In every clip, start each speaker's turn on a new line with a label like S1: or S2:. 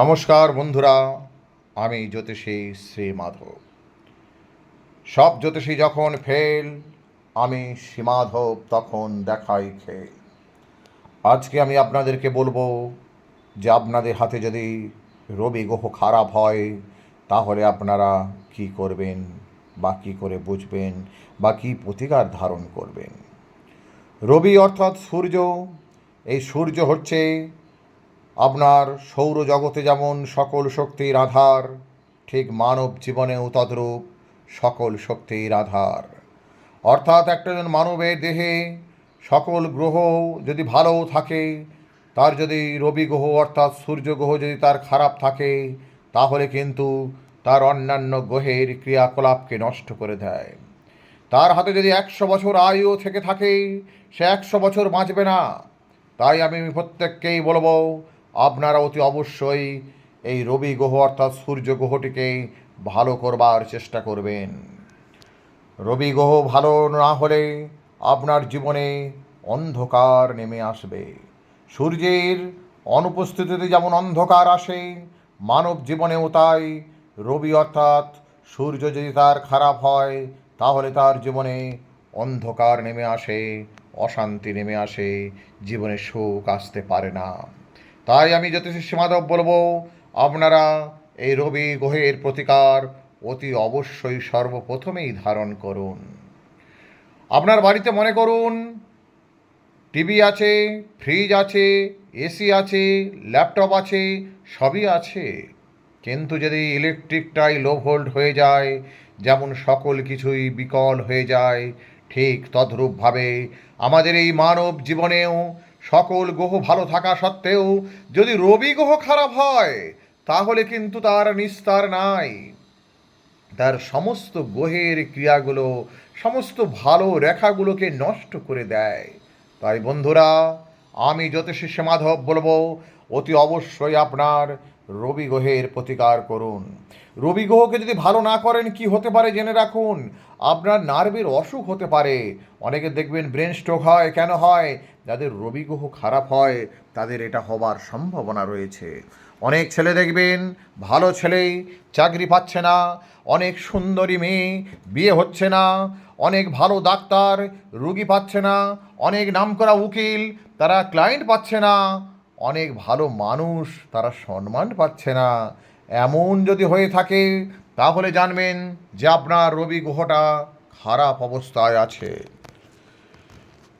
S1: নমস্কার বন্ধুরা, আমি জ্যোতিষী শ্রী মাধব। সব জ্যোতিষী যখন ফেল, আমি শ্রীমাধব তখন দেখাই খেল আজকে আমি আপনাদেরকে বলব যে আপনাদের হাতে যদি রবি গ্রহ খারাপ হয়, তাহলে আপনারা কি করবেন বা কী করে বুঝবেন বা কী প্রতিকার ধারণ করবেন? রবি অর্থাৎ সূর্য, এই সূর্য হচ্ছে আপনার সৌরজগতে যেমন সকল শক্তির আধার, ঠিক মানব জীবনেও তদ্রূপ সকল শক্তির আধার। অর্থাৎ একজন মানবের দেহে সকল গ্রহ যদি ভালো থাকে, তার যদি রবি গ্রহ অর্থাৎ সূর্য গ্রহ যদি তার খারাপ থাকে, তাহলে কিন্তু তার অন্যান্য গ্রহের ক্রিয়াকলাপকে নষ্ট করে দেয়। তার হাতে যদি একশো বছর আয়ু থেকে থাকে, সে একশো বছর বাঁচবে না। তাই আমি প্রত্যেককেই বলব আপনারা অতি অবশ্যই এই রবি গ্রহ অর্থাৎ সূর্য গ্রহটিকে ভালো করবার চেষ্টা করবেন। রবি গ্রহ ভালো না হলে আপনার জীবনে অন্ধকার নেমে আসবে। সূর্যের অনুপস্থিতিতে যেমন অন্ধকার আসে, মানব জীবনেও তাই রবি অর্থাৎ সূর্য যদি তার খারাপ হয়, তাহলে তার জীবনে অন্ধকার নেমে আসে, অশান্তি নেমে আসে, জীবনে সুখ আসতে পারে না। তাই আমি জ্যোতিষী সীমাধব বলব, আপনারা এই রবি গ্রহের প্রতিকার অতি অবশ্যই সর্বপ্রথমেই ধারণ করুন। আপনার বাড়িতে মনে করুন, টিভি আছে, ফ্রিজ আছে, এসি আছে, ল্যাপটপ আছে, সবই আছে। কিন্তু যদি ইলেকট্রিকটাই লো ভোল্ট হয়ে যায়, যেমন সকল কিছুই বিকল হয়ে যায়, ঠিক তদ্রূপভাবে আমাদের এই মানব জীবনেও সকল গ্রহ ভালো থাকা সত্ত্বেও যদি রবি গ্রহ খারাপ হয়, তাহলে কিন্তু তার নিস্তার নাই। তার সমস্ত গ্রহের ক্রিয়াগুলো, সমস্ত ভালো রেখাগুলোকে নষ্ট করে দেয়। তাই বন্ধুরা, আমি জ্যোতিষী মাধব বলব অতি অবশ্যই আপনার রবি গ্রহের প্রতিকার করুন। রবি গ্রহকে যদি ভালো না করেন, কি হতে পারে জেনে রাখুন। আপনার নার্ভের অসুখ হতে পারে। অনেকে দেখবেন ব্রেন স্ট্রোক হয়, কেন হয়? যাদের রবি গ্রহ খারাপ হয়, তাদের এটা হবার সম্ভাবনা রয়েছে। অনেক ছেলে দেখবেন, ভালো ছেলে চাকরি পাচ্ছে না, অনেক সুন্দরী মেয়ে বিয়ে হচ্ছে না, অনেক ভালো ডাক্তার, রুগী পাচ্ছে না, অনেক নামকরা উকিল, তারা ক্লায়েন্ট পাচ্ছে না অনেক ভালো মানুষ তারা সম্মান পাচ্ছে না। এমন যদি হয়ে থাকে, তাহলে জানবেন যে আপনার রবি গ্রহটা খারাপ অবস্থায় আছে।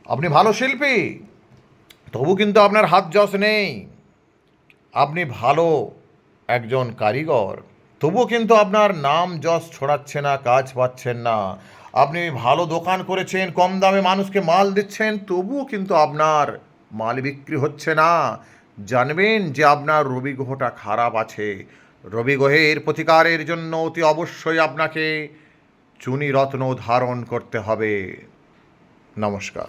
S1: আপনি ভালো শিল্পী, তবু কিন্তু আপনার হাত যশ নেই। আপনি ভালো একজন কারিগর তবুও কিন্তু আপনার নাম যশ ছড়াচ্ছে না, কাজ পাচ্ছেন না। আপনি ভালো দোকান করেছেন, কম দামে মানুষকে মাল দিচ্ছেন, তবুও কিন্তু আপনার মাল বিক্রি হচ্ছে না। জানবেন যে আপনার রবি গ্রহটা খারাপ আছে। রবি গ্রহের প্রতিকারের জন্য অতি অবশ্যই আপনাকে চুনি রত্ন ধারণ করতে হবে। নমস্কার।